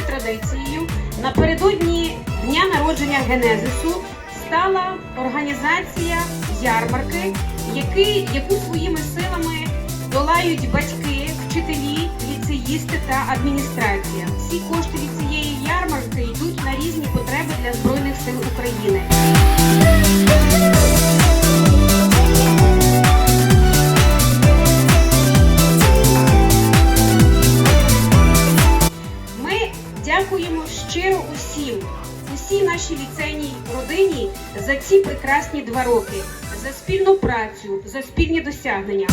традиційною традицією напередодні дня народження Генезису стала організація ярмарки, які, яку своїми силами долають батьки, вчителі, ліцеїсти та адміністрація. Всі кошти від цієї ярмарки йдуть на різні потреби для збройних сил України. Дякуємо щиро усім, усій нашій ліцейній родині за ці прекрасні два роки, за спільну працю, за спільні досягнення.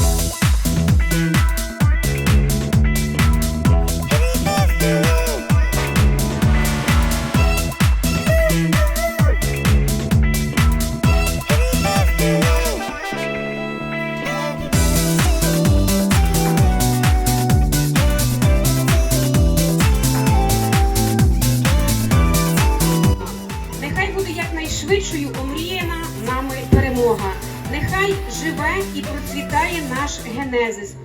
Буде якнайшвидшою омріяна нами перемога. Нехай живе і процвітає наш генезис.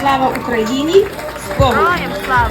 Слава Україні! Слава!